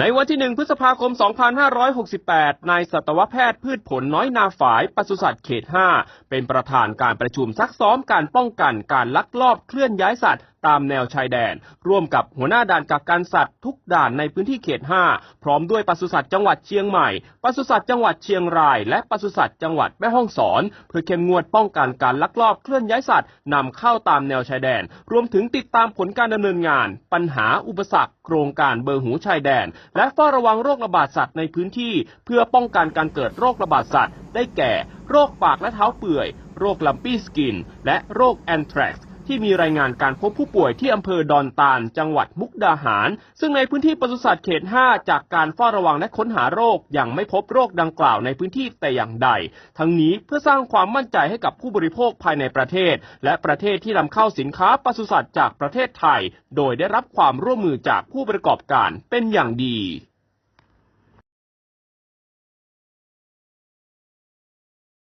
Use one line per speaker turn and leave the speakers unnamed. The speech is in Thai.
ในวันที่ 1 พฤษภาคม 2568 นายสัตวแพทย์พืชผลน้อยนาฝายปศุสัตว์เขต 5 เป็นประธานการประชุมซักซ้อมการป้องกันการลักลอบเคลื่อนย้ายสัตว์ ตามแนวชายแดน ร่วมกับหัวหน้าด่านกักกันสัตว์ทุกด่านในพื้นที่เขต 5 พร้อมด้วยปศุสัตว์จังหวัดเชียงใหม่ปศุสัตว์จังหวัดเชียงราย และปศุสัตว์จังหวัดแม่ฮ่องสอน เพื่อเข้มงวดป้องกันการลักลอบเคลื่อนย้ายสัตว์นำเข้าตามแนวชายแดน รวมถึงติดตามผลการดำเนินงาน ปัญหาอุปสรรค โครงการเบอร์หูชายแดน และเฝ้าระวังโรคระบาดสัตว์ในพื้นที่ เพื่อป้องกันการเกิดโรคระบาดสัตว์ ได้แก่ โรคปากและเท้าเปื่อย โรคลัมปี้สกิน และโรคแอนทรักซ์ ที่มีรายงานการพบผู้ป่วยที่อำเภอดอนตาล จังหวัดมุกดาหาร ซึ่งในพื้นที่ปศุสัตว์เขต 5 จากการเฝ้าระวังและค้นหาโรค ยังไม่พบโรคดังกล่าวในพื้นที่แต่อย่างใด ทั้งนี้เพื่อสร้างความมั่นใจให้กับผู้บริโภคภายในประเทศ และประเทศที่นำเข้าสินค้าปศุสัตว์จากประเทศไทย โดยได้รับความร่วมมือจากผู้ประกอบการเป็นอย่างดี